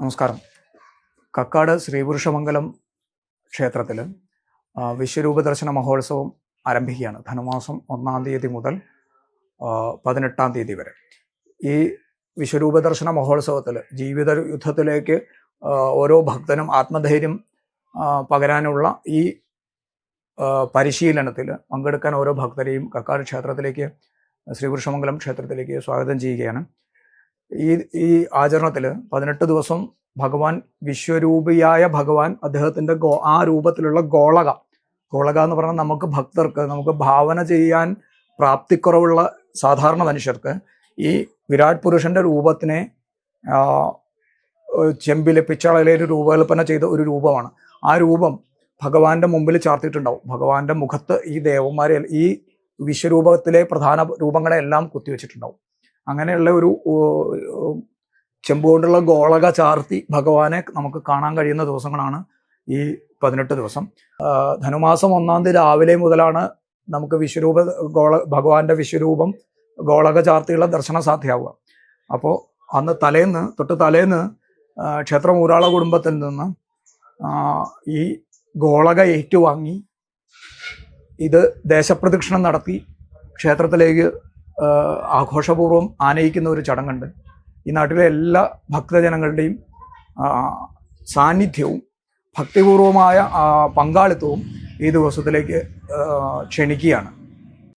നമസ്കാരം. കക്കാട് ശ്രീപുരുഷമംഗലം ക്ഷേത്രത്തിൽ വിശ്വരൂപ ദർശന മഹോത്സവം ആരംഭിക്കുകയാണ്. ധനുമാസം ഒന്നാം തീയതി മുതൽ പതിനെട്ടാം തീയതി വരെ. ഈ വിശ്വരൂപ ദർശന മഹോത്സവത്തിൽ ജീവിത യുദ്ധത്തിലേക്ക് ഓരോ ഭക്തനും ആത്മധൈര്യം പകരാനുള്ള ഈ പരിശീലനത്തിൽ പങ്കെടുക്കാൻ ഓരോ ഭക്തരെയും കക്കാട് ക്ഷേത്രത്തിലേക്ക് ശ്രീപുരുഷമംഗലം ക്ഷേത്രത്തിലേക്ക് സ്വാഗതം ചെയ്യുകയാണ്. ഈ ഈ ആചരണത്തിൽ പതിനെട്ട് ദിവസം ഭഗവാൻ വിശ്വരൂപിയായ ഭഗവാൻ അദ്ദേഹത്തിന്റെ ഗോ ആ രൂപത്തിലുള്ള ഗോളക. ഗോളക എന്ന് പറഞ്ഞാൽ നമുക്ക് ഭക്തർക്ക് നമുക്ക് ഭാവന ചെയ്യാൻ പ്രാപ്തിക്കുറവുള്ള സാധാരണ മനുഷ്യർക്ക് ഈ വിരാട് പുരുഷന്റെ രൂപത്തിനെ ചെമ്പിൽ ഒരു രൂപകൽപ്പന ചെയ്ത ഒരു രൂപമാണ്. ആ രൂപം ഭഗവാന്റെ മുമ്പിൽ ചാർത്തിയിട്ടുണ്ടാവും. ഭഗവാന്റെ മുഖത്ത് ഈ ദേവന്മാരെ ഈ വിശ്വരൂപത്തിലെ പ്രധാന രൂപങ്ങളെ എല്ലാം കുത്തിവെച്ചിട്ടുണ്ടാവും. അങ്ങനെയുള്ള ഒരു ഓ, ഓ, ചെമ്പ് കൊണ്ടുള്ള ഗോളക ചാർത്തി ഭഗവാനെ നമുക്ക് കാണാൻ കഴിയുന്ന ദിവസങ്ങളാണ് ഈ പതിനെട്ട് ദിവസം. ധനുമാസം ഒന്നാം തീയതി രാവിലെ മുതലാണ് നമുക്ക് വിശ്വരൂപ ഗോള ഭഗവാന്റെ വിശ്വരൂപം ഗോളക ചാർത്തിയുള്ള ദർശനം സാധ്യമാവുക അപ്പോൾ അന്ന് തലേന്ന് തൊട്ട് തലേന്ന് ക്ഷേത്രം ഊരാള കുടുംബത്തിൽ നിന്ന് ഈ ഗോളക ഏറ്റുവാങ്ങി ഇത് ദേശപ്രദക്ഷിണം നടത്തി ക്ഷേത്രത്തിലേക്ക് ആഘോഷപൂർവം ആനയിക്കുന്ന ഒരു ചടങ്ങുണ്ട്. ഈ നാട്ടിലെ എല്ലാ ഭക്തജനങ്ങളുടെയും സാന്നിധ്യവും ഭക്തിപൂർവമായ പങ്കാളിത്തവും ഈ ദിവസത്തിലേക്ക് ക്ഷണിക്കുകയാണ്.